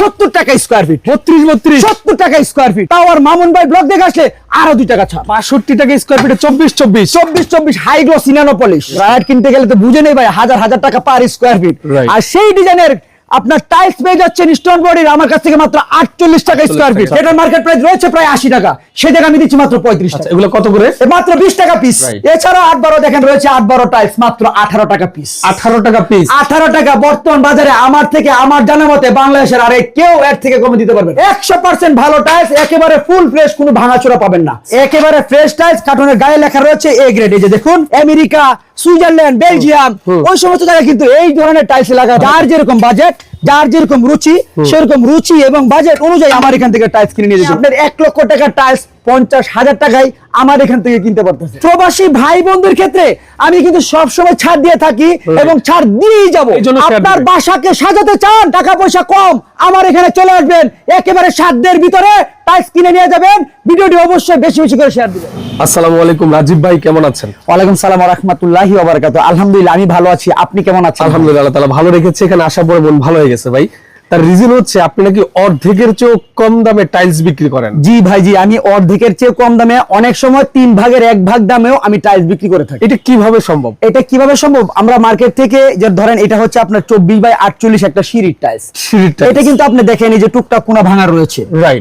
সত্তর টাকা square fit বত্রিশ বত্রিশ। সত্তর টাকা স্কোয়ার ফিট তাও আর মামুন ভাই ব্লক দেখে আসলে আরও দুই টাকা ছাড়। বাষট্টি টাকা স্কোয়ার ফিটে চব্বিশ চব্বিশ। চব্বিশ চব্বিশ হাই গ্লোস সিনানো পলিশ রায়ার কিনতে গেলে তো বুঝে নেই ভাই হাজার হাজার টাকা পার স্কোয়ার ফিট আর সেই ডিজাইনের আপনার টাইলস পেয়ে যাচ্ছেন স্টোন বডির আমার কাছ থেকে মাত্র আটচল্লিশ টাকা স্কোয়ার ফিট। এটার মার্কেট প্রাইস রয়েছে প্রায় আশি টাকা। সেই জায়গা আমি দিচ্ছি মাত্র পঁয়ত্রিশ আচ্ছা টাকা। এগুলো কত করে? মাত্র বিশ টাকা পিস এছাড়া আট বারো দেখেন রয়েছে আট বারো টাইলস মাত্র আঠারো টাকা পিস আঠারো টাকা পিস আঠারো টাকা বর্তমান বাজারে আমার থেকে আমার জানা মতে বাংলাদেশের আরে কেউ এর থেকে কমে দিতে পারবেন একশো পার্সেন্ট ভালো টাইলস একেবারে ফুল ফ্রেশ কোনো ভাঙাচোরা পাবেন না। একেবারে ফ্রেশ টাইলস কার্টুনের গায়ে লেখা রয়েছে এ গ্রেড এই যে দেখুন আমেরিকা সুইজারল্যান্ড বেলজিয়াম ওই সমস্ত জায়গায় কিন্তু এই ধরনের টাইলস লাগা যার যেরকম বাজেট যার যেরকম রুচি সেরকম রুচি এবং বাজেট অনুযায়ী আমার এখান থেকে টাইলস কিনে নিয়ে যাবেন আপনার এক লক্ষ টাকার টাইলস পঞ্চাশ হাজার টাকায় আমার এখান থেকে কিনতে পারতেছে। প্রবাসী ভাই বোনদের ক্ষেত্রে আমি কিন্তু সবসময় ছাড় দিয়ে থাকি এবং ছাড় দিয়েই যাব। আপনার বাসাকে সাজাতে চান টাকা পয়সা কম আমার এখানে চলে আসবেন। একেবারে সাধ্যের ভিতরে টাইলস কিনে নিয়ে যাবেন। ভিডিওটি অবশ্যই বেশি বেশি করে শেয়ার দিবেন। আসসালামু আলাইকুম রাজীব ভাই কেমন আছেন? ওয়ালাইকুম সালাম রহমতুল্লাহি ওবারাকাতু আলহামদুলিল্লাহ আমি ভালো আছি। আপনি কেমন আছেন? আলহামদুলিল্লাহ আল্লাহ তাআলা ভালো রেখেছে। এখানে আসার পরে মন ভালো হয়ে গেছে ভাই। তার রিজন হচ্ছে আপনি নাকি অর্ধেকের চেয়েও কম দামে টাইলস বিক্রি করেন। জি ভাই জি আমি অর্ধেকের চেয়ে কম দামে অনেক সময় তিন ভাগের এক ভাগ দামেও আমি টাইলস বিক্রি করে থাকি। এটা কীভাবে সম্ভব? এটা কীভাবে সম্ভব? আমরা মার্কেট থেকে যে ধরেন এটা হচ্ছে আপনার চব্বিশ বাই আটচল্লিশ একটা সিঁড়ির টাইলস সিঁড়ির এটা কিন্তু আপনি দেখেন এই যে টুকটাক কোনা ভাঙা রয়েছে.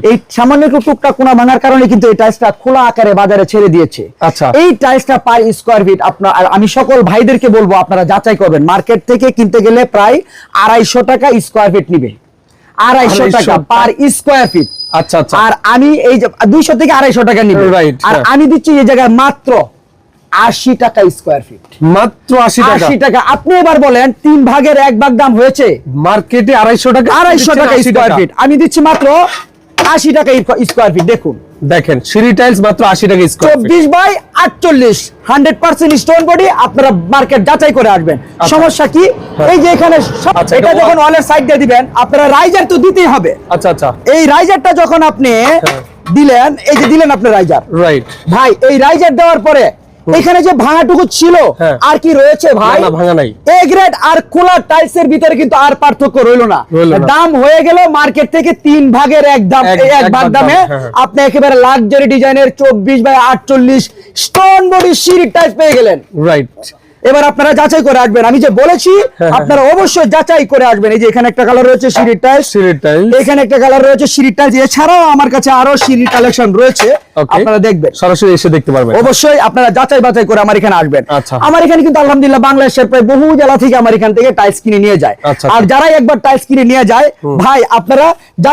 এই সামান্য একটু টুকটাক কোনা ভাঙার কারণে কিন্তু এই টাইলসটা খোলা আকারে বাজারে ছেড়ে দিয়েছে। আচ্ছা। এই টাইলসটা পার স্কোয়ার ফিট আপনার আর আমি সকল ভাইদেরকে বলব আপনারা যাচাই করবেন। মার্কেট থেকে কিনতে গেলে প্রায় আড়াইশো টাকা স্কোয়ার ফিট নিবে। আড়াইশো টাকা পার স্কোয়ার ফিট আচ্ছা আচ্ছা। আর আমি এই দুইশো থেকে আড়াইশো টাকা নিব। আর। আমি দিচ্ছি এই জায়গায় মাত্র আশি টাকা স্কোয়ার ফিট মাত্র আশি টাকা। আশি টাকা। আপনি এবার বলেন তিন ভাগের এক ভাগ দাম হয়েছে? মার্কেটে আড়াইশো টাকা? আড়াইশো টাকা দিচ্ছেন 80 স্কোয়ার ফিট আমি দিচ্ছি মাত্র আশি টাকা স্কোয়ার ফিট দেখুন দেখেন সিঁড়ি টাইলস মাত্র আশি টাকা স্কোয়ার ফিট চব্বিশ বাই আটচল্লিশ হান্ড্রেড পার্সেন্ট স্টোন বডি আপনারা মার্কেট যাচাই করে আসবেন। সমস্যা কি? এই যে এখানে আচ্ছা, এটা যখন ওয়ালের সাইড দিয়ে দিবেন আপনারা রাইজার তো দিতেই হবে। আচ্ছা আচ্ছা। এই রাইজারটা যখন আপনি হ্যাঁ। দিলেন এই যে দিলেন আপনি রাইজার রাইট ভাই এই রাইজার দেওয়ার পরে এখানে যে ভাঙাটুকু ছিল হ্যাঁ। আর কি রয়েছে ভাই ভাঙা নাই। A grade R Cola tiles এর ভিতরে কিন্তু আর পার্থক্য রইল না দাম হয়ে গেল মার্কেট থেকে তিন ভাগের এক দাম এক- ভাগ দামে হ্যাঁ, হ্যাঁ। আপনি একেবারে লাক্সারি ডিজাইনের চব্বিশ বাই আটচল্লিশ স্টোন বডি সিঁড়ির টাইলস পেয়ে গেলেন রাইট এবার আপনারা যাচাই করে আসবেন। আমি যে বলেছি হ্যাঁ। আপনারা অবশ্যই যাচাই করে আসবেন। এই যে এখানে একটা কালার রয়েছে সিঁড়ির টাইলস সিঁড়ির টাইলস এখানে একটা কালার রয়েছে সিঁড়ির টাইলস এছাড়াও আমার কাছে আরও সিঁড়ির কালেকশন রয়েছে। আপনারা দেখবেন। সরাসরি এসে দেখতে পারবেন। অবশ্যই আপনারা যাচাই বাছাই করে আমার এখানে আসবেন। আচ্ছা। আমার এখানে কিন্তু আলহামদুলিল্লাহ বাংলাদেশের প্রায় বহু জেলা থেকে আমার এখান থেকে টাইলস কিনে নিয়ে যায়। আচ্ছা, আর আচ্ছা। যারাই একবার টাইলস কিনে নিয়ে যায় ভাই আপনারা যা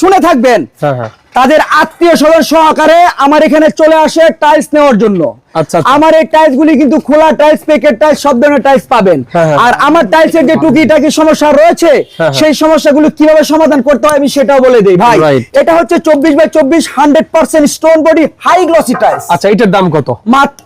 শুনে থাকবেন। হ্যাঁ, হ্যাঁ। তাদের আত্মীয় স্বজন সহকারে আমার এখানে চলে আসে টাইলস নেওয়ার জন্য। আচ্ছা, আচ্ছা। আমার এই টাইলস গুলি কিন্তু খোলা টাইলস প্যাকেট টাইলস সব ধরনের টাইলস পাবেন। হ্যাঁ, হ্যাঁ। আর আমার টাইলস এর যে টুকিটাকি সমস্যা রয়েছে হ্যাঁ। সেই সমস্যাগুলো কীভাবে সমাধান করতে হয় আমি সেটাও বলে দিই। ভাই এটা হচ্ছে চব্বিশ বাই চব্বিশ hundred percent stone body high glossy tiles আচ্ছা এটার দাম কত? মাত্র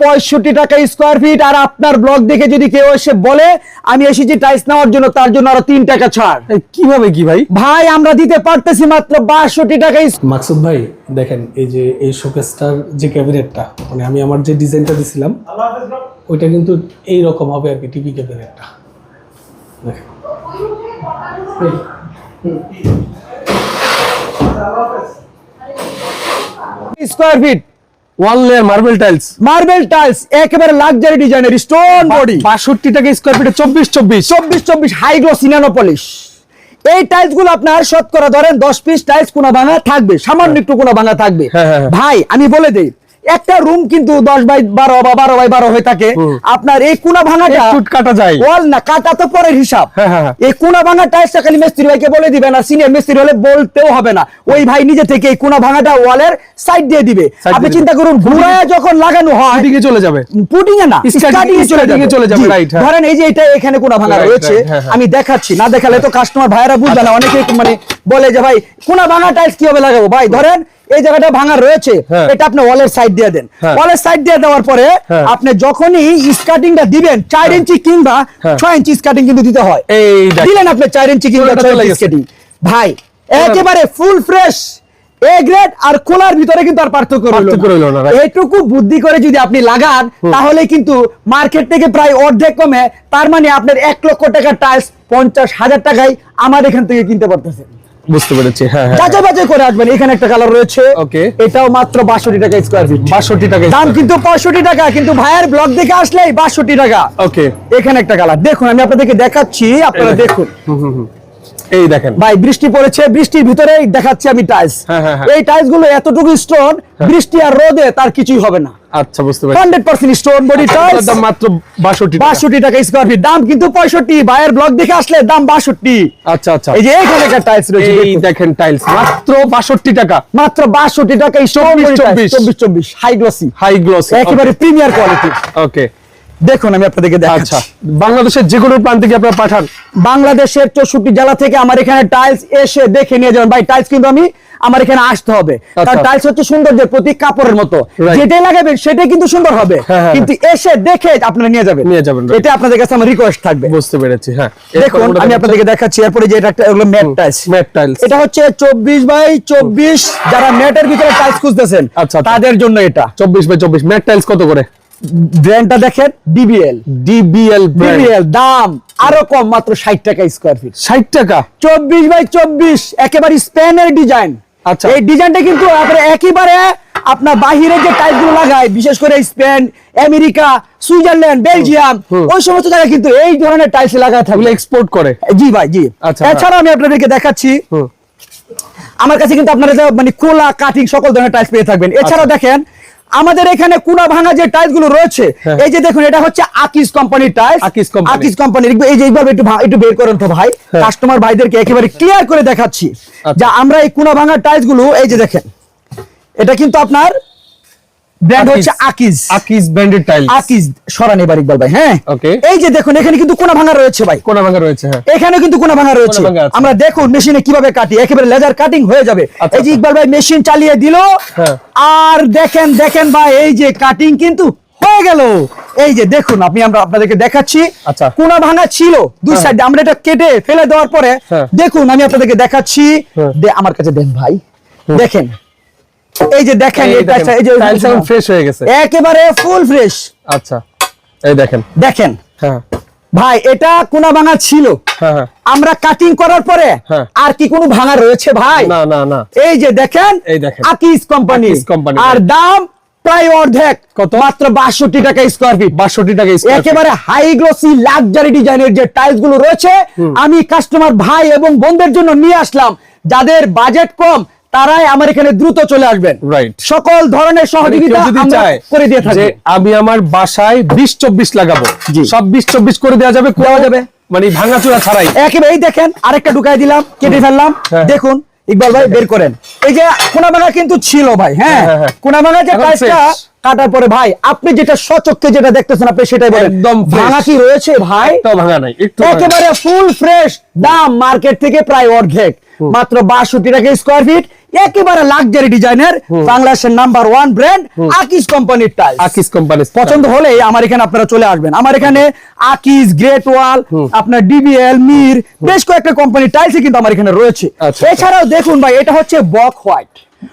পঁয়ষট্টি টাকা স্কোয়ার ফিট আর আপনার ব্লগ দেখে যদি কেউ এসে বলে আমি এসেছি টাইলস নেওয়ার জন্য তার জন্য আরও তিন টাকা ছাড়। এই কীভাবে কি ভাই? ভাই আমরা দিতে পারতেছি মাত্র বাষট্টি টাকা মাকসুদ ভাই দেখেন এই যে এই শোকেসটার যে ক্যাবিনেটটা মানে আমি আমার যে ডিজাইনটা দিছিলাম ওইটা কিন্তু এই রকম হবে আর কি টিভি ক্যাবিনেটটা দেখেন। Square feet one layer marble tiles marble tiles একেবারে লাক্সারি ডিজাইনের স্টোন বডি টাকা স্কোয়ার ফিটে হাই পলিশ এই টাইলসগুলো আপনার শতকরা ধরেন দশ পিস টাইলস কোনা ভাঙা থাকবে সামান্য একটু কোনা ভাঙা থাকবে। হ্যাঁ, হ্যাঁ, হ্যাঁ। ভাই আমি বলে দেই একটা রুম কিন্তু দশ বাই বারো বা বারো বাই বারো হয়ে থাকে। আপনার এই কোনা ভাঙাটা কাটা যায়। ওয়াল না কাটা তো পরের হিসাব। হ্যাঁ, হ্যাঁ, হ্যাঁ। এই কোনা ভাঙা টাইলসটা খালি মিস্ত্রি ভাইকে বলে দিবেন আর সিনিয়র মিস্ত্রি হলে বলতেও হবে না। ওই ভাই নিজে থেকে এই কোনা ভাঙাটা ওয়ালের সাইড দিয়ে দিবে। আপনি চিন্তা করুন ঘুরায় যখন লাগানো হয় দিকে চলে যাবে। পুটিং এ না স্টার্টিং এ চলে যাবে। চলে যাবে, হ্যাঁ। ধরেন এই যে এটা এখানে কোনা ভাঙা রয়েছে। আমি দেখাচ্ছি না দেখালে তো কাস্টমার ভাইরা বুঝবে না অনেকে মানে বলে যে ভাই কোনা ভাঙা টাইলস কীভাবে লাগাবো? ভাই ধরেন এই জায়গাটা ভাঙা রয়েছে হ্যাঁ। এটা আপনি ওয়ালের সাইড দিয়ে দেন হ্যাঁ। ওয়ালের সাইড দিয়ে দেওয়ার পরে হ্যাঁ। আপনি যখনই স্কার্টিংটা দিবেন চার ইঞ্চি কিংবা হ্যাঁ। ছয় ইঞ্চি স্কার্টিং কিন্তু দিতে হয় দিলেন আপনি চার ইঞ্চি কিংবা ছয় ইঞ্চি গেছে। স্কার্টিং ভাই একেবারে ফুল ফ্রেশ এ গ্রেড আর খোলার ভিতরে কিন্তু আর পার্থক্য রইল না. এইটুকু বুদ্ধি করে যদি আপনি লাগান তাহলে কিন্তু মার্কেট থেকে প্রায় অর্ধেক কমে তার মানে আপনার এক লক্ষ টাকার টাইলস পঞ্চাশ হাজার টাকায় আমার এখান থেকে কিনতে পারতেছেন বুঝতে পেরেছি হ্যাঁ হ্যাঁ যাচাই বাছাই করে আসবেন এখানে একটা কালার রয়েছে. এটাও মাত্র বাষট্টি টাকা স্কোয়ার ফিট বাষট্টি টাকা দাম কিন্তু পঁয়ষট্টি টাকা কিন্তু ভাইয়ের ব্লগ দেখে আসলেই টাকা। ওকে এখানে একটা কালার দেখুন আমি আপনাদেরকে দেখাচ্ছি আপনারা দেখুন। এই দেখেন। ভাই বৃষ্টি পড়েছে বৃষ্টির ভিতরেই দেখাচ্ছি আমি টাইলস হ্যাঁ। এই টাইলসগুলো এতটুকু স্টোন বৃষ্টি আর রোদে তার কিছুই হবে না। আচ্ছা বুঝতে পারছি। 100% স্টোন বডি টাইলস দাম মাত্র বাষট্টি টাকা। বাষট্টি টাকা স্কোয়ার ফিট দাম কিন্তু পঁয়ষট্টি। বায়ার ব্লগ দেখে আসলে দাম বাষট্টি। আচ্ছা আচ্ছা। এই যে এখানে একটা টাইলস রয়েছে এই দেখেন। টাইলস মাত্র বাষট্টি টাকা। মাত্র বাষট্টি টাকা চব্বিশ, চব্বিশ। চব্বিশ চব্বিশ। হাই গ্লসি হাই গ্লসি একেবারে প্রিমিয়ার কোয়ালিটি ওকে দেখুন আমি আপনাদেরকে আচ্ছা দেখাচ্ছি বাংলাদেশের যে কোনো প্রান্ত থেকে আপনারা পাঠান। বাংলাদেশের চৌষট্টি জেলা থেকে আমার এখানে টাইলস এসে দেখে নিয়ে যাবেন। ভাই টাইলস কিন্তু আমি আমার এখানে আসতে হবে। আচ্ছা। কারণ টাইলস হচ্ছে সৌন্দর্যের প্রতি কাপড়ের মতো। যেটাই লাগাবেন সেটাই কিন্তু সুন্দর হবে। হ্যাঁ, হ্যাঁ, কিন্তু এসে দেখে আপনারা নিয়ে যাবেন। নিয়ে যাবেন, এটা আপনাদের কাছে আমার রিকোয়েস্ট থাকবে। বুঝতে পেরেছি হ্যাঁ। দেখুন আমি আপনাদেরকে দেখাচ্ছি। এরপরে যে এটা একটা এগুলো ম্যাট টাইলস ম্যাট টাইলস এটা হচ্ছে চব্বিশ বাই চব্বিশ। যারা ম্যাটের ভিতরে টাইলস খুঁজতেছেন আচ্ছা, আচ্ছা। তাদের জন্য এটা। চব্বিশ বাই চব্বিশ ম্যাট টাইলস কত করে? ব্র্যান্ডটা দেখেন? ডিবিএল ডিবিএল ডিবিএল দাম আরও কম মাত্র ষাট টাকা স্কোয়ার ফিট ষাট টাকা? চব্বিশ বাই চব্বিশ একেবারে স্পেনের ডিজাইন আচ্ছা। এই ডিজাইনটা কিন্তু আপনার একেবারে আপনার বাহিরে যে টাইপগুলো লাগায় বিশেষ করে স্পেন আমেরিকা সুইজারল্যান্ড বেলজিয়াম ওই সমস্ত জায়গায় কিন্তু এই ধরনের টাইলস লাগায় থাকবে এগুলো এক্সপোর্ট করে? জি ভাই জি। আচ্ছা, এছাড়া আমি আপনাদেরকে দেখাচ্ছি আমার কাছে কিন্তু আপনারা মানে কোলা কাটিং সকল ধরনের টাইলস পেয়ে থাকবেন। এছাড়া আচ্ছা। দেখেন আমাদের এখানে কুনা ভাঙা যে টাইলসগুলো রয়েছে হ্যাঁ। এই যে দেখুন এটা হচ্ছে আকিস কোম্পানির টাইলস আকিস কোম্পানি আকিস কোম্পানির এই যে এইভাবে একটু একটু বের করেন তো ভাই। হ্যাঁ। কাস্টমার ভাইদেরকে একেবারে ক্লিয়ার করে দেখাচ্ছি। যা যে আমরা এই কুনা ভাঙা টাইলসগুলো এই যে দেখেন এটা কিন্তু আপনার ব্র্যান্ড হচ্ছে আকিস আকিস ব্র্যান্ডেড টাইলস আকিস সরান এবার ইকবাল ভাই হ্যাঁ Okay. এই যে দেখুন এখানে কিন্তু কোনা ভাঙা রয়েছে ভাই কোনা ভাঙা রয়েছে হ্যাঁ এখানে কিন্তু কোনা ভাঙা রয়েছে। আমরা দেখুন মেশিনে কীভাবে কাটি একেবারে লেজার কাটিং হয়ে যাবে আচ্ছা, এই যে আচ্ছা। ইকবাল ভাই মেশিন চালিয়ে দিল হ্যাঁ। আর দেখেন দেখেন ভাই এই যে কাটিং কিন্তু হয়ে গেল এই যে দেখুন আপনি আমরা আপনাদেরকে দেখাচ্ছি আচ্ছা। কোনা ভাঙা ছিল দুই। সাইডে আমরা এটা কেটে ফেলে দেওয়ার পরে। দেখুন আমি আপনাদেরকে দেখাচ্ছি। আমার কাছে দেন ভাই দেখেন এই যে দেখেন এটা এই যে ফ্রেশ হয়ে গেছে। একেবারে ফুল ফ্রেশ আচ্ছা এই দেখেন। দেখেন। হ্যাঁ। ভাই এটা কোনা ভাঙা ছিল। হ্যাঁ হ্যাঁ। আমরা কাটিং করার পরে হ্যাঁ। আর কি কোনো ভাঙা রয়েছে ভাই? না না না। এই যে দেখেন এই দেখেন। আকিস কোম্পানি আর দাম প্রায় অর্ধেক। কত? মাত্র বাষট্টি টাকা স্কোয়ার ফিট বাষট্টি টাকা একেবারে হাই গ্লোসি লাক্সারি ডিজাইনের যে টাইলসগুলো রয়েছে আমি কাস্টমার ভাই এবং বোনদের জন্য নিয়ে আসলাম। যাদের বাজেট কম তারাই আমার এখানে দ্রুত চলে আসবেন. সকল ধরনের মানে সহযোগিতা করে দিয়ে থাকি। আমি আমার বাসায় বিশ চব্বিশ লাগাবো। সব বিশ চব্বিশ করে দেওয়া যাবে দেওয়া যাবে। মানে ভাঙাচোরা ছাড়াই। একেবারে এই দেখেন আরেকটা ঢুকাই দিলাম কেটে ফেললাম। হ্যাঁ। দেখুন ইকবাল ভাই বের করেন। এই যে কিন্তু ছিল ভাই হ্যাঁ। হ্যাঁ, হ্যাঁ। যে এখন টাইসটা fresh। কাটার পরে ভাই আপনি যেটা সচক্ষে যেটা দেখতেছেন আপনি সেটাই বলেন। একদম। ভাঙা কি রয়েছে ভাই? ভাঙা নাই একটু ভাঙা নাই। একেবারে ফুল ফ্রেশ দাম মার্কেট থেকে প্রায় অর্ধেক। মাত্র বাষট্টি টাকা স্কোয়ার ফিট একেবারে লাক্সারি ডিজাইনের বাংলাদেশের নাম্বার ওয়ান ব্র্যান্ড আকিস কোম্পানির টাইল আকিস কোম্পানি পছন্দ হলে আমার এখানে আপনারা চলে আসবেন। আমার এখানে আকিস গ্রেট ওয়াল আপনার ডিবিএল মির বেশ কয়েকটা কোম্পানি টাইলস কিন্তু আমার এখানে রয়েছে। আচ্ছা। এছাড়াও দেখুন ভাই এটা হচ্ছে বক হোয়াইট।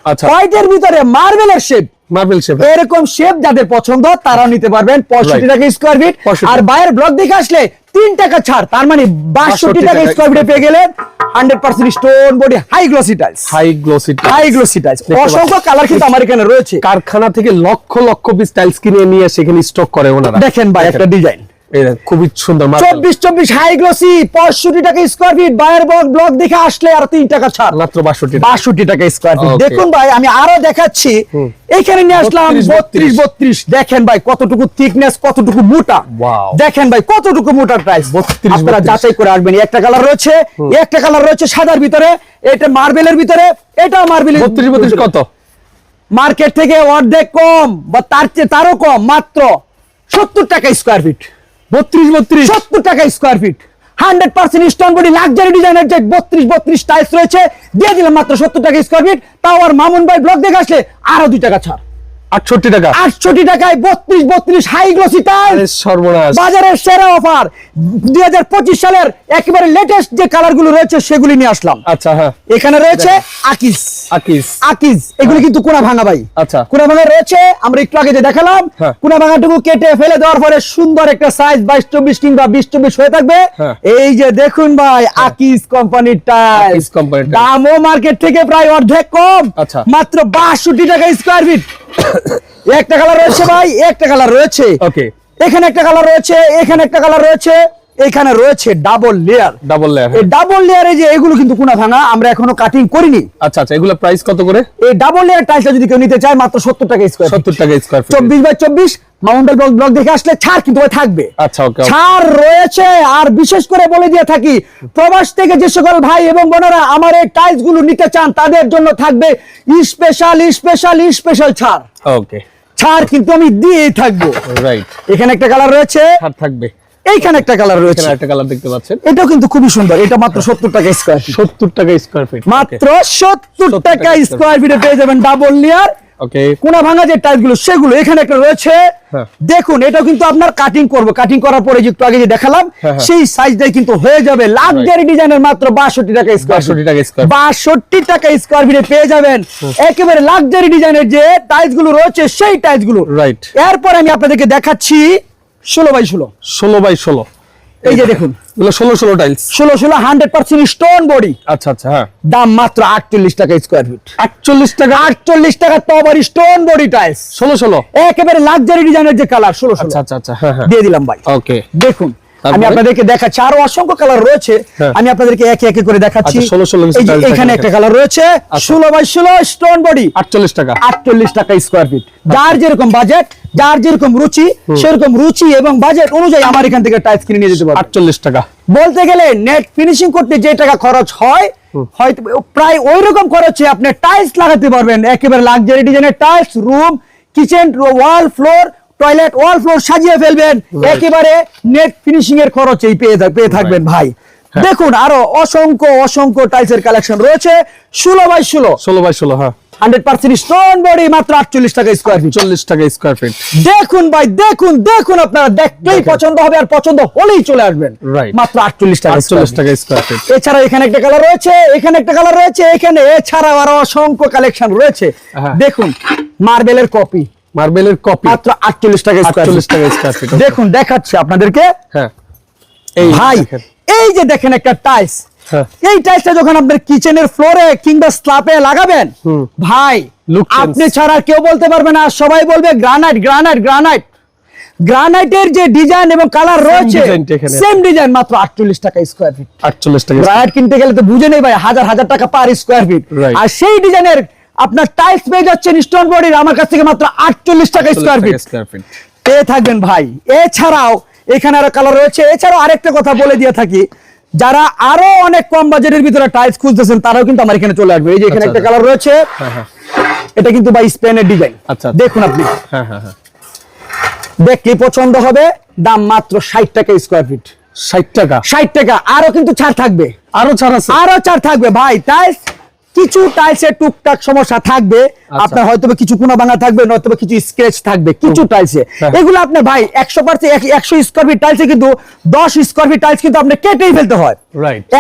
আচ্ছা। হোয়াইটের ভিতরে মার্বেলের শেপ মার্বেল শেপ এরকম শেপ যাদের পছন্দ তারাও নিতে পারবেন পঁয়ষট্টি টাকা স্কোয়ার ফিট আর বাইরের ব্লক দেখে আসলে তিন টাকা ছাড় তার মানে বাষট্টি টাকা স্কোয়ার ফিটে পেয়ে গেলেন hundred percent stone body high glossy tiles high glossy high glossy tiles অসংখ্য কালার কিন্তু আমার এখানে রয়েছে। কারখানা থেকে লক্ষ লক্ষ পিস টাইলস কিনে নিয়ে সেখানে স্টক করে ওনারা। দেখেন ভাই একটা ডিজাইন খুবই সুন্দর marble। চব্বিশ চব্বিশ হাই গ্লোসি পঁয়ষট্টি টাকা স্কোয়ার ফিট ব্লক দেখে আসলে আর তিন টাকা ছাড়। মাত্র বাষট্টি বাষট্টি টাকা স্কোয়ার ফিট দেখুন ভাই আমি আরও দেখাচ্ছি। এখানে নিয়ে আসলাম বত্রিশ বত্রিশ দেখেন ভাই কতটুকু থিকনেস কতটুকু মোটা। দেখেন ভাই কতটুকু মোটা প্রাইস 32, আপনারা যাচাই করে আসবেন একটা কালার রয়েছে একটা কালার রয়েছে সাদার ভিতরে এটা মার্বেলের ভিতরে এটাও মার্বেলের বত্রিশ বত্রিশ কত? মার্কেট থেকে অর্ধেক কম বা তার চেয়ে তারও কম মাত্র সত্তর টাকা স্কোয়ার ফিট বত্রিশ বত্রিশ। সত্তর টাকা square feet hundred percent luxury বত্রিশ বত্রিশ টাইলস রয়েছে, দিয়ে মাত্র সত্তর টাকা স্কোয়ার ফিট তাও মামুন ব্লক দেখে আরও দুই টাকা ছাড়। আটষট্টি টাকা। আটষট্টি টাকায় বত্রিশ বত্রিশ হাই গ্লোসি টাইল সর্বনাশ। বাজারের সেরা অফার সালের একেবারে লেটেস্ট যে রয়েছে সেগুলি নিয়ে আসলাম। আচ্ছা হ্যাঁ। এখানে রয়েছে আকিস আকিস আকিজ এগুলি কিন্তু কোনা ভাঙা ভাই। আচ্ছা। কোনা ভাঙা রয়েছে আমরা একটু আগে যে দেখালাম হ্যাঁ। কোনা ভাঙাটুকু কেটে ফেলে দেওয়ার পরে সুন্দর একটা সাইজ বাইশ চব্বিশ কিংবা বিশ চব্বিশ হয়ে থাকবে। হ্যাঁ। এই যে দেখুন ভাই আকিজ কোম্পানির টাইল আকিজ কোম্পানির টাইল। দামও মার্কেট থেকে প্রায় অর্ধেক কম। আচ্ছা। মাত্র বাষট্টি টাকা স্কোয়ার ফিট একটা কালার রয়েছে ভাই একটা কালার রয়েছে। ওকে এখানে একটা কালার রয়েছে এখানে একটা কালার রয়েছে। এখানে রয়েছে ডাবল লেয়ার ডাবল লেয়ার এই ডাবল লেয়ারে যে এগুলো কিন্তু কোনা ভাঙা আমরা এখনও কাটিং করিনি। আচ্ছা আচ্ছা এগুলো প্রাইস কত করে? এই ডাবল লেয়ার টাইলসটা যদি কেউ নিতে চায় মাত্র সত্তর টাকা স্কোয়ার সত্তর টাকা স্কোয়ার ফিট চব্বিশ বাই চব্বিশ মাউন্টেন ব্লক ব্লক দেখে আসলে ছাড় কিন্তু ওই থাকবে। আচ্ছা, okay. ছাড় রয়েছে আর বিশেষ করে বলে দিয়ে থাকি প্রবাস থেকে যে সকল ভাই এবং বোনেরা আমার এই টাইলসগুলো নিতে চান তাদের জন্য থাকবে স্পেশাল স্পেশাল স্পেশাল ছাড়। ওকে ছাড় কিন্তু আমি দিয়েই থাকব। রাইট এখানে একটা কালার রয়েছে। ছাড় থাকবে। এইখানে একটা কালার রয়েছে। একটা কালার দেখতে পাচ্ছেন। এটাও কিন্তু খুবই সুন্দর। এটা মাত্র সত্তর টাকা স্কোয়ার ফিট সত্তর টাকা স্কোয়ার ফিট মাত্র সত্তর 70 টাকা স্কোয়ার ফিটে পেয়ে যাবেন ডাবল লেয়ার ওকে কোনা ভাঙা যে টাইলসগুলো সেগুলো এখানে একটা রয়েছে। হ্যাঁ। দেখুন এটাও কিন্তু আপনার কাটিং করব। কাটিং করার পরে যে একটু আগে যে দেখালাম হ্যাঁ, হ্যাঁ। সেই সাইজটাই কিন্তু হয়ে যাবে। লাক্সারি ডিজাইনের মাত্র বাষট্টি টাকা স্কোয়ার 62 টাকা feet। বাষট্টি টাকা স্কোয়ার ফিটে পেয়ে যাবেন। একেবারে লাক্সারি ডিজাইনের যে টাইলসগুলো রয়েছে সেই টাইলসগুলো। Right. এরপর আমি আপনাদেরকে দেখাচ্ছি ষোলো বাই ষোলো। ষোলো বাই ষোলো। এই যে দেখুন। ষোলো ষোলো টাইলস ষোলো ষোলো হান্ড্রেড পার্সেন্ট স্টোন বডি আচ্ছা আচ্ছা হ্যাঁ। দাম মাত্র আটচল্লিশ টাকা স্কোয়ার ফিট আটচল্লিশ টাকা? আটচল্লিশ টাকা তো আবার স্টোন বডি টাইলস ষোলো ষোলো? একেবারে লাক্সারি ডিজাইনের যে কালার ষোলো ষোলো। আচ্ছা আচ্ছা আচ্ছা হ্যাঁ হ্যাঁ। দিয়ে দিলাম ভাই। ওকে দেখুন আমি আপনাদেরকে দেখাচ্ছি আরও অসংখ্য কালার রয়েছে। হ্যাঁ। আমি আপনাদেরকে একে একে করে দেখাচ্ছি। আচ্ছা, 16 16 এই যে style এখানে একটা কালার রয়েছে ষোলো বাই ষোলো স্টোন বডি আটচল্লিশ টাকা। আটচল্লিশ টাকা স্কোয়ার ফিট যার যেরকম বাজেট যার যেরকম রুচি সেরকম রুচি এবং বাজেট অনুযায়ী আমার এখান থেকে টাইলস কিনে নিয়ে যেতে পারবে। আটচল্লিশ টাকা। বলতে গেলে নেট ফিনিশিং করতে যে টাকা খরচ হয় হয়তো প্রায় ওই রকম খরচে আপনি টাইলস লাগাতে পারবেন। একেবারে লাক্সারি ডিজাইনের tiles room kitchen wall floor toilet wall floor সাজিয়ে ফেলবেন। একেবারে নেট ফিনিশিং এর খরচেই পেয়ে থাক- পেয়ে থাকবেন ভাই। হ্যাঁ। দেখুন আরও অসংখ্য অসংখ্য টাইলসের কালেকশন রয়েছে। ষোলো বাই ষোলো। ষোলো বাই ষোলো হ্যাঁ। হান্ড্রেড পার্সেন্ট স্টোন বডি মাত্র আটচল্লিশ টাকা স্কোয়ার ফিট চল্লিশ টাকা স্কোয়ার ফিট দেখুন ভাই দেখুন দেখুন আপনারা দেখলেই পছন্দ হবে আর পছন্দ হলেই চলে আসবেন. মাত্র আটচল্লিশ টাকা আটচল্লিশ টাকা স্কোয়ার ফিট এছাড়া এখানে একটা কালার রয়েছে এখানে একটা কালার রয়েছে এখানে এছাড়াও আরও অসংখ্য কালেকশন রয়েছে। হ্যাঁ। দেখুন মার্বেলের কপি মার্বেলের কপি মাত্র আটচল্লিশ টাকা square আটচল্লিশ টাকা স্কোয়ার ফিট দেখুন দেখাচ্ছি আপনাদেরকে। হ্যাঁ। এই ভাই এই যে দেখেন একটা টাইলস হ্যাঁ। এই টাইলসটা যখন আপনার কিচেনের ফ্লোরে কিংবা স্ল্যাপে লাগাবেন ভাই আপনি ছাড়া কেউ বলতে পারবে না। সবাই বলবে গ্রানাইট গ্রানাইট গ্রানাইট গ্রানাইটের যে ডিজাইন এবং কালার রয়েছে। সেম ডিজাইন মাত্র আটচল্লিশ টাকা স্কোয়ার ফিট আটচল্লিশ টাকা গ্রানাইট কিনতে গেলে তো বুঝে নেই ভাই হাজার হাজার টাকা পার স্কোয়ার ফিট আর সেই ডিজাইনের আপনার টাইলস পেয়ে যাচ্ছেন স্টোন বডির আমার কাছ থেকে মাত্র আটচল্লিশ টাকা স্কোয়ার ফিট স্কোয়ার ফিট পেয়ে থাকবেন ভাই। এছাড়াও এখানে আরও কালার রয়েছে। এছাড়াও আরেকটা কথা বলে দিয়ে থাকি। যারা আরও অনেক কম বাজেটের ভিতরে টাইলস খুঁজতেছেন তারাও কিন্তু আমার এখানে চলে আসবে। এই যে এখানে আচ্ছা, একটা আচ্ছা। কালার রয়েছে। হ্যাঁ হ্যাঁ। এটা কিন্তু ভাই স্পেনের ডিজাইন আচ্ছা। দেখুন আপনি। হ্যাঁ হ্যাঁ হ্যাঁ। দেখলে পছন্দ হবে। দাম মাত্র ষাট টাকা স্কোয়ার ফিট ষাট টাকা? ষাট টাকা। আরও কিন্তু ছাড় থাকবে। আরও ছাড় আছে? আরও ছাড় থাকবে। ভাই টাইলস কিছু টাইলসের টুকটাক সমস্যা থাকবে আচ্ছা। আপনার হয়তো কিছু কোনা ভাঙা থাকবে নয়তো কিছু স্ক্র্যাচ থাকবে কিছু টাইলসে হ্যাঁ। এগুলো আপনি ভাই একশো পার্সেন্ট একশো স্কোয়ার ফিট টাইলসে কিন্তু দশ স্কোয়ার ফিট টাইলস কিন্তু আপনি কেটেই ফেলতে হয়.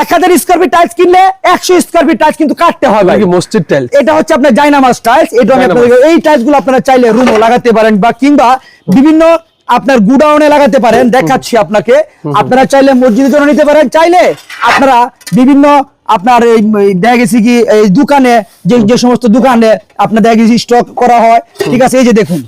এক হাজার স্কোয়ার ফিট টাইলস কিনলে একশো স্কোয়ার ফিট টাইলস কিন্তু কাটতে হয় মসজিদ টাইলস এটা হচ্ছে আপনার জাইনামাজ টাইলস এটা। এই টাইলসগুলো আপনারা চাইলে রুমও লাগাতে পারেন বা কিংবা বিভিন্ন আপনার গুডাউনে লাগাতে পারেন দেখাচ্ছি আপনাকে। আপনারা চাইলে মসজিদের জন্য নিতে পারেন। চাইলে আপনারা বিভিন্ন আপনার এই দেখা গেছি কি, এই দোকানে, যে যে সমস্ত দোকানে আপনার দেখা গেছি স্টক করা হয়, ঠিক আছে? এই যে দেখুন।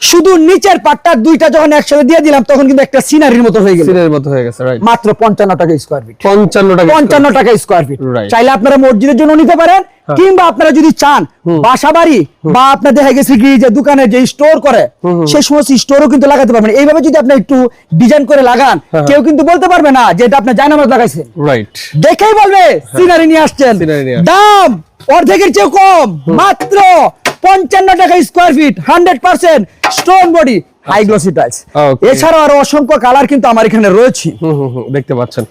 শুধু নিচের পাটটা দুইটা যখন একসাথে দিয়ে দিলাম তখন কিন্তু একটা সিনারির মতো হয়ে গেল। সিনের মতো হয়ে গেছে রাইট মাত্র পঞ্চান্ন টাকা স্কোয়ার ফিট পঞ্চান্ন টাকা পঞ্চান্ন টাকা স্কোয়ার ফিট চাইলে আপনারা মসজিদের জন্য নিতে পারেন কিংবা আপনারা যদি চান বাসা বাড়ি বা আপনার দেখা গেছে কি যে দোকানে যে স্টোর করে সেই সমস্ত স্টোরও কিন্তু লাগাতে পারবেন। এইভাবে যদি আপনি একটু ডিজাইন করে লাগান কেউ কিন্তু বলতে পারবে না যে এটা আপনি জায়নামাজ লাগাইছেন রাইট দেখেই বলবে সিনারি নিয়ে আসছেন। নিয়ে আসছেন। দাম অর্ধেকের চেয়ে কম মাত্র পঞ্চান্ন টাকা square feet hundred percent stone body high glossy tiles. এছাড়াও আরও অসংখ্য কালার কিন্তু আমার এখানে রয়েছে। দেখতে পাচ্ছেন।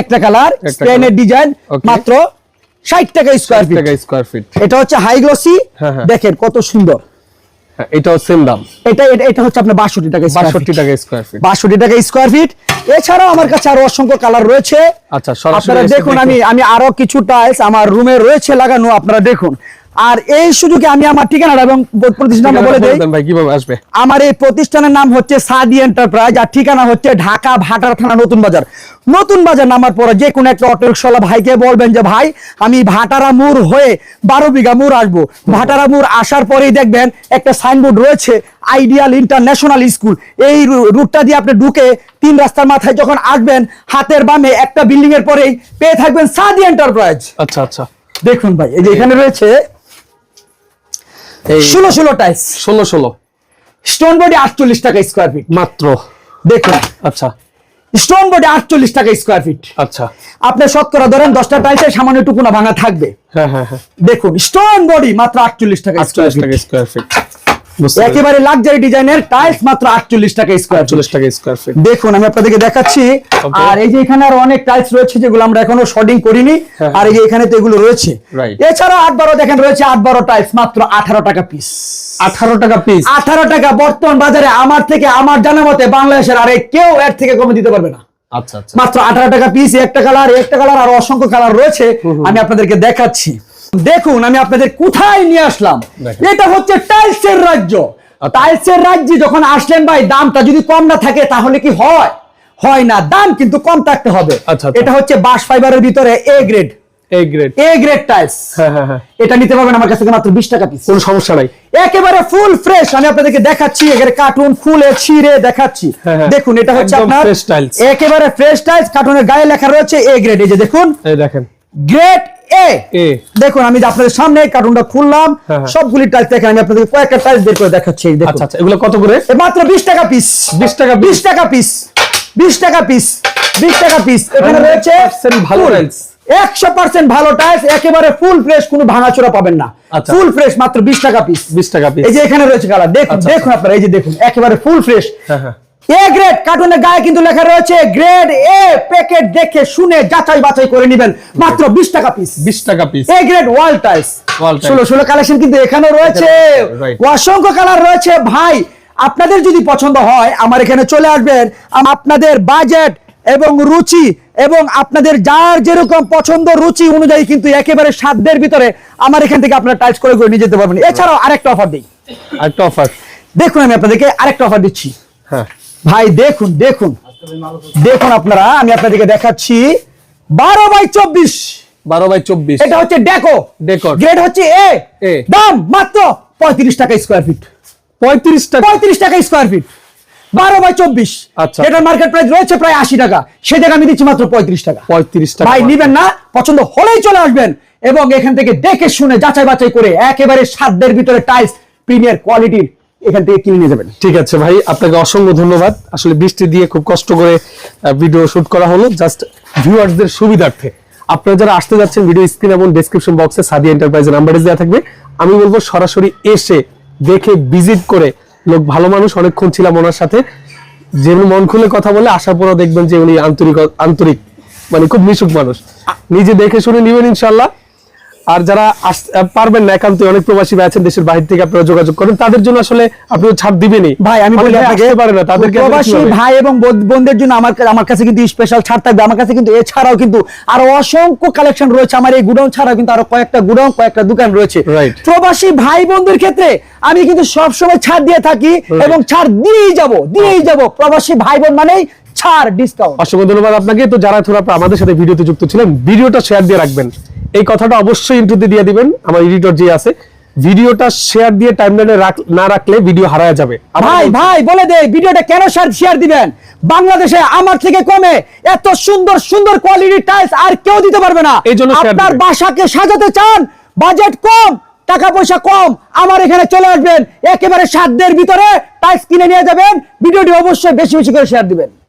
একটা কালার স্পেনের ডিজাইন মাত্র ষাট টাকা স্কোয়ার ফিট টাকা স্কোয়ার ফিট এটা হচ্ছে হাই গ্লসি হ্যাঁ, হ্যাঁ। দেখেন কত সুন্দর। হ্যাঁ, এটাও সেম দাম। এটা এটা- এটা হচ্ছে আপনার বাষট্টি টাকা বাষট্টি টাকা স্কোয়ার ফিট বাষট্টি টাকা স্কোয়ার ফিট এছাড়াও আমার কাছে আরও অসংখ্য কালার রয়েছে। আচ্ছা, সরাসরি আপনারা দেখুন দেখুন। আমি আমি আরও কিছু টাইলস আমার রুমে রয়েছে লাগানো আপনারা দেখুন। আর এই সুযোগে আমি আমার ঠিকানাটা এবং প্রতিষ্ঠানটা বলে দেই। ভাই কীভাবে আসবে? আমার এই প্রতিষ্ঠানের নাম হচ্ছে সাদি এন্টারপ্রাইজ আর ঠিকানা হচ্ছে ঢাকা ভাটার থানা নতুন বাজার। নতুন বাজার নামার পরে যে কোনো একটা অটো রিক্সাওয়ালা ভাইকে বলবেন যে ভাই আমি ভাটারা মুর হয়ে বারো বিঘা মুর আসব। ভাটারা মুর আসার পরেই দেখবেন একটা সাইনবোর্ড রয়েছে আইডিয়াল ইন্টারন্যাশনাল স্কুল। এই রুটটা দিয়ে আপনি ঢুকে তিন রাস্তার মাথায় যখন আসবেন হাতের বামে একটা বিল্ডিং এর পরেই পেয়ে থাকবেন সাদি এন্টারপ্রাইজ। আচ্ছা আচ্ছা। দেখুন ভাই এই যে এখানে রয়েছে ষোলো ষোলো টাইস ষোলো ষোলো। স্টোন বডি আটচল্লিশ টাকা স্কোয়ার ফিট মাত্র। দেখুন। আচ্ছা। স্টোন বডি আটচল্লিশ টাকা স্কোয়ার ফিট আচ্ছা। আপনি শতকরা ধরেন দশটা টাইসে সামান্য টুকুনা ভাঙা থাকবে। হ্যাঁ হ্যাঁ হ্যাঁ। দেখুন স্টোন বডি মাত্র আটচল্লিশ টাকা স্কোয়ার ফিট একেবারে লাক্সারি ডিজাইনের টাইলস মাত্র আটচল্লিশ টাকা স্কোয়ার ফিট আটচল্লিশ টাকা স্কোয়ার ফিট দেখুন আমি আপনাদেরকে দেখাচ্ছি। আর এই যে এখানে আর অনেক টাইলস রয়েছে যেগুলো আমরা এখনও শর্টিং করিনি। হ্যাঁ। আর এই যে এখানে তো এগুলো রয়েছে। এছাড়া আট বারো দেখেন রয়েছে আট বারো টাইলস মাত্র আঠারো টাকা পিস আঠারো টাকা পিস আঠারো টাকা বর্তমান বাজারে আমার থেকে আমার জানা মতে বাংলাদেশের আরে কেউ এর থেকে কমে দিতে পারবে না। আচ্ছা আচ্ছা। মাত্র আঠারো টাকা পিস একটা কালার একটা কালার আর অসংখ্য কালার রয়েছে। আমি আপনাদেরকে দেখাচ্ছি। দেখুন আমি আপনাদের কোথায় নিয়ে আসলাম? এটা হচ্ছে টাইলসের রাজ্য। টাইলসের রাজ্যে যখন আসলেন ভাই দামটা যদি কম না থাকে তাহলে কি হয়? হয় না দাম কিন্তু কম থাকতে হবে। আচ্ছা, আচ্ছা। এটা হচ্ছে বাস ফাইবারের ভিতরে A grade grade A grade tiles. হ্যাঁ হ্যাঁ হ্যাঁ। এটা নিতে পারবেন আমার কাছ থেকে মাত্র বিশ টাকা পিস কোনো সমস্যা নাই। একেবারে ফুল ফ্রেশ আমি আপনাদেরকে দেখাচ্ছি কার্টুন ফুলে ছিঁড়ে দেখাচ্ছি। দেখুন এটা হচ্ছে আপনার একেবারে ফ্রেশ টাইলস কার্টুনের গায়ে লেখা রয়েছে এ গ্রেড এই যে দেখুন। এই দেখেন। গ্রেড এ দেখুন আমি আপনাদের সামনে কার্টুনটা খুললাম হ্যাঁ, হ্যাঁ। সবগুলি টাইলস দেখেন আমি আপনাদের কয়েকটা টাইলস বের করে দেখাচ্ছি দেখুন। আচ্ছা আচ্ছা এগুলো কত করে? মাত্র বিশ টাকা পিস 20 টাকা বিশ টাকা পিস বিশ টাকা পিস বিশ টাকা পিস এখানে রয়েছে ভালো tiles। একশো পার্সেন্ট ভালো টাইলস একেবারে ফুল ফ্রেশ কোনো ভাঙাচোরা পাবেন না। আচ্ছা। ফুল ফ্রেশ মাত্র বিশ টাকা পিস বিশ টাকা পিস এই যে এখানে রয়েছে কালার দেখুন আচ্ছা, দেখুন আপনারা এই যে দেখুন একেবারে ফুল ফ্রেশ এ গ্রেড কার্টুনের গায়ে কিন্তু লেখা রয়েছে গ্রেড এ প্যাকেট দেখে শুনে যাচাই বাছাই করে নেবেন। মাত্র বিশ টাকা পিস বিশ টাকা piece A grade wall tiles ষোলো ষোলো কালেকশন কিন্তু এখানেও রয়েছে। অসংখ্য কালার রয়েছে। ভাই আপনাদের যদি পছন্দ হয় আমার এখানে চলে আসবেন। আপনাদের বাজেট এবং রুচি এবং আপনাদের যার যেরকম পছন্দ রুচি অনুযায়ী কিন্তু একেবারে সাধ্যের ভিতরে আমার এখান থেকে আপনারা টাইলস করে করে নিয়ে যেতে পারবেন। এছাড়াও আরেকটা অফার দিই। একটা অফার দেখুন আমি আপনাদেরকে আরেকটা অফার দিচ্ছি। হ্যাঁ। ভাই দেখুন দেখুন। দেখুন আপনারা আমি আপনাদেরকে দেখাচ্ছি বারো বাই চব্বিশ। বারো বাই চব্বিশ। এটা হচ্ছে ডেকো। Deco। গ্রেড হচ্ছে এ। দাম মাত্র পঁয়ত্রিশ টাকা স্কোয়ার ফিট পঁয়ত্রিশ টাকা। পঁয়ত্রিশ টাকা স্কোয়ার ফিট বারো বাই চব্বিশ। আচ্ছা। এটার মার্কেট প্রাইস রয়েছে প্রায় আশি টাকা। সে জায়গা আমি দিচ্ছি মাত্র পঁয়ত্রিশ টাকা। পঁয়ত্রিশ টাকা ভাই নিবেন না পছন্দ হলেই চলে আসবেন এবং এখান থেকে দেখে শুনে যাচাই বাছাই করে একেবারে সাধ্যের ভিতরে টাইলস প্রিমিয়ার কোয়ালিটির এখান থেকে কিনে নিয়ে যাবেন। ঠিক আছে ভাই, আপনাকে অসংখ্য ধন্যবাদ। আসলে বৃষ্টি দিয়ে খুব কষ্ট করে ভিডিও শুট করা হলো। জাস্ট ভিউয়ার্সদের সুবিধার্থে। আপনারা যারা আসতে যাচ্ছেন ভিডিও স্ক্রিন এবং ডেসক্রিপশন বক্সে সাদি এন্টারপ্রাইজের নাম্বার দেওয়া থাকবে। আমি বলব, সরাসরি এসে দেখে ভিজিট করে লোক, ভালো মানুষ, অনেকক্ষণ ছিলাম ওনার সাথে। যে মন খুলে কথা বলে, আসার পরও দেখবেন যে উনি আন্তরিক আন্তরিক মানে খুব মিশুক মানুষ। নিজে দেখে শুনে নিবেন ইনশাল্লাহ আর যারা পারবেন না একান্ত অনেক প্রবাসী ভাই আছেন দেশের বাইরে থেকে আপনারা যোগাযোগ করেন। তাদের জন্য আসলে আপনি ছাড় দিবেনই। ভাই আমি বলি আপনাকে পারে না তাদেরকে প্রবাসী ভাই এবং বোন- বোনদের জন্য আমার আমার কাছে কিন্তু স্পেশাল ছাড় থাকবে। আমার কাছে কিন্তু এছাড়াও কিন্তু আরও অসংখ্য কালেকশন রয়েছে আমার এই গুডাউন ছাড়াও কিন্তু আরও কয়েকটা গুডাউন কয়েকটা দোকান রয়েছে। প্রবাসী ভাই বোনদের ক্ষেত্রে আমি কিন্তু সব সময় ছাড় দিয়ে থাকি এবং ছাড় দিয়েই যাব দিয়েই যাব। প্রবাসী ভাই বোন মানেই ছাড় ডিসকাউন্ট অসংখ্য ধন্যবাদ আপনাকে। তো যারা আমাদের সাথে ভিডিওতে যুক্ত ছিলেন ভিডিওটা শেয়ার দিয়ে রাখবেন। এই কথাটা অবশ্যই ইন্টুতে দিয়ে দিবেন আমার এডিটর যে আছে। ভিডিওটা শেয়ার দিয়ে টাইমলাইনে না রাখলে ভিডিও হারায় যাবে। ভাই ভাই বলে দে ভিডিওটা কেন শেয়ার দিবেন? বাংলাদেশে আমার থেকে কমে এত সুন্দর সুন্দর কোয়ালিটি টাইলস আর কেউ দিতে পারবে না। আপনার। বাসাকে সাজাতে চান বাজেট কম টাকা পয়সা কম আমার এখানে চলে আসবেন একেবারে সাধ্যের ভিতরে টাইলস কিনে নিয়ে যাবেন ভিডিওটি অবশ্যই বেশি বেশি করে শেয়ার দিবেন।